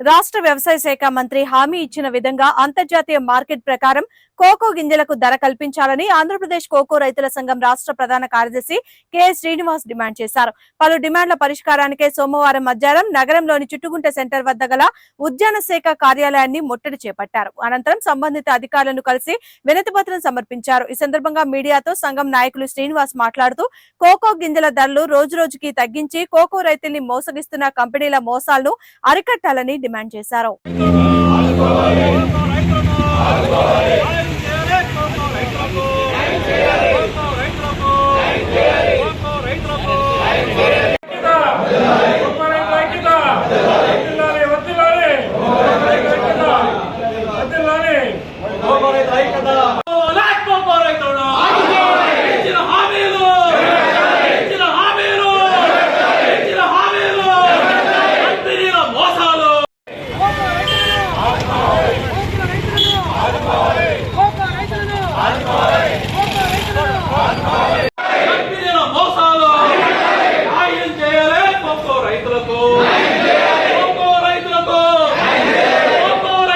రాష్ట్ర వ్యవసాయ శాఖ మంత్రి హామీ ఇచ్చిన విధంగా అంతర్జాతీయ మార్కెట్ ప్రకారం కోకో గింజలకు ధర కల్పించాలని ఆంధ్రప్రదేశ్ కోకో రైతుల సంఘం రాష్ట్ర ప్రధాన కార్యదర్శి కె శ్రీనివాస్ డిమాండ్ చేశారు. పలు డిమాండ్ల పరిష్కారానికే సోమవారం మధ్యాహ్నం నగరంలోని చుట్టుగుంట సెంటర్ వద్ద గల ఉద్యాన శాఖ కార్యాలయాన్ని ముట్టడి చేపట్టారు. అనంతరం సంబంధిత అధికారులను కలిసి వినతిపత్రం సమర్పించారు. ఈ సందర్భంగా మీడియాతో సంఘం నాయకులు శ్రీనివాస్ మాట్లాడుతూ కోకో గింజల ధరలు రోజు రోజుకి తగ్గించి కోకో రైతుల్ని మోసగిస్తున్న కంపెనీల మోసాలను అరికట్టాలని డిమాండ్ చేశారు. aí, tradutor.